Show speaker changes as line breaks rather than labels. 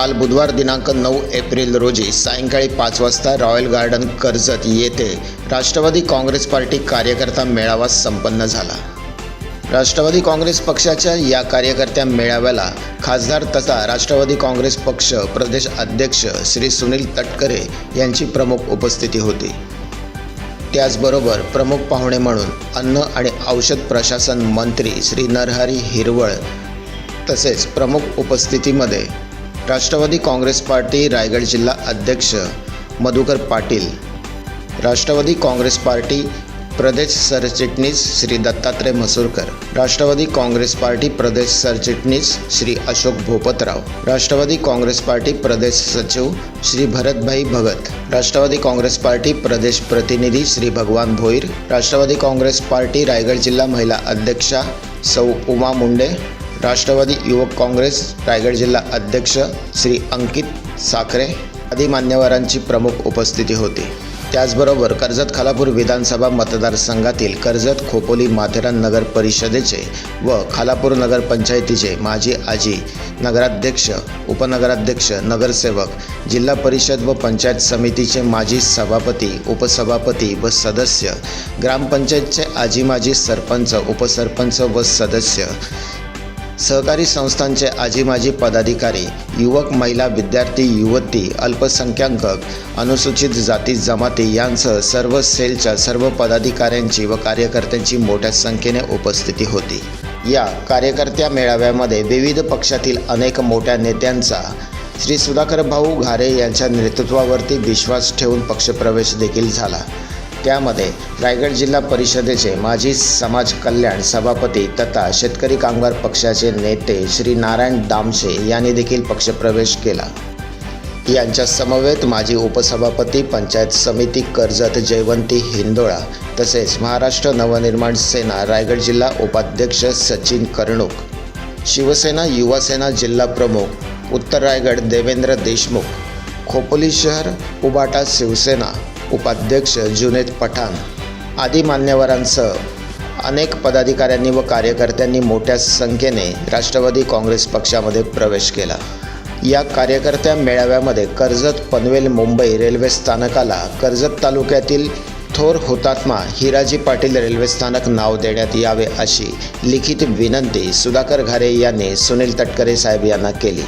काल बुधवार दिनांक नऊ एप्रिल रोजी सायंकाळी पाच वाजता रॉयल गार्डन कर्जत येथे राष्ट्रवादी काँग्रेस पार्टी कार्यकर्ता मेळावा संपन्न झाला. राष्ट्रवादी काँग्रेस पक्षाच्या या कार्यकर्त्या मेळाव्याला खासदार तथा राष्ट्रवादी काँग्रेस पक्ष प्रदेश अध्यक्ष श्री सुनील तटकरे यांची प्रमुख उपस्थिती होती. त्याचबरोबर प्रमुख पाहुणे म्हणून अन्न आणि औषध प्रशासन मंत्री श्री नरहरी हिरवळ तसेच प्रमुख उपस्थितीमध्ये राष्ट्रवादी काँग्रेस पार्टी रायगड जिल्हा अध्यक्ष मधुकर पाटील राष्ट्रवादी काँग्रेस पार्टी प्रदेश सरचिटणीस श्री दत्तात्रय मसूरकर राष्ट्रवादी काँग्रेस पार्टी प्रदेश सरचिटणीस श्री अशोक भोपतराव राष्ट्रवादी काँग्रेस पार्टी प्रदेश सचिव श्री भरतभाई भगत राष्ट्रवादी काँग्रेस पार्टी प्रदेश प्रतिनिधी श्री भगवान भोईर राष्ट्रवादी काँग्रेस पार्टी रायगड जिल्हा महिला अध्यक्षा सौ उमा मुंडे राष्ट्रवादी युवक काँग्रेस रायगड जिल्हा अध्यक्ष श्री अंकित साखरे आदी मान्यवरांची प्रमुख उपस्थिती होती. त्याचबरोबर कर्जत खालापूर विधानसभा मतदारसंघातील कर्जत खोपोली माथेरान नगर परिषदेचे व खालापूर नगरपंचायतीचे माजी आजी नगराध्यक्ष उपनगराध्यक्ष नगरसेवक जिल्हा परिषद व पंचायत समितीचे माजी सभापती उपसभापती व सदस्य ग्रामपंचायतचे आजी माजी सरपंच उपसरपंच व सदस्य सहकारी संस्थांचे आजी माजी पदाधिकारी युवक महिला विद्यार्थी युवती अल्पसंख्याक अनुसूचित जाती जमाती यांसह सर्व सेलच्या सर्व पदाधिकाऱ्यांची व कार्यकर्त्यांची मोठ्या संख्येने उपस्थिती होती. या कार्यकर्त्या मेळाव्यामध्ये विविध पक्षातील अनेक मोठ्या नेत्यांचा श्री सुधाकर भाऊ घारे यांच्या नेतृत्वावरती विश्वास ठेवून पक्षप्रवेश देखील झाला. त्यामध्ये रायगड जिल्हा परिषदेचे माजी समाज कल्याण सभापती तथा शेतकरी कामगार पक्षाचे नेते श्री नारायण दामशे यांनी देखील पक्षप्रवेश केला. यांच्या समवेत माजी उपसभापती पंचायत समिती कर्जत जयवंती हिंदोळा तसेच महाराष्ट्र नवनिर्माण सेना रायगड जिल्हा उपाध्यक्ष सचिन कर्णुक शिवसेना युवासेना जिल्हा प्रमुख उत्तर रायगड देवेंद्र देशमुख खोपोली शहर उबाटा शिवसेना उपाध्यक्ष जुनेद पठाण आदी मान्यवरांसह अनेक पदाधिकाऱ्यांनी व कार्यकर्त्यांनी मोठ्या संख्येने राष्ट्रवादी काँग्रेस पक्षामध्ये प्रवेश केला. या कार्यकर्त्या मेळाव्यामध्ये कर्जत पनवेल मुंबई रेल्वे स्थानकाला कर्जत तालुक्यातील थोर हुतात्मा हिराजी पाटील रेल्वे स्थानक नाव देण्यात यावे अशी लिखित विनंती सुधाकर घारे यांनी सुनील तटकरे साहेब यांना केली.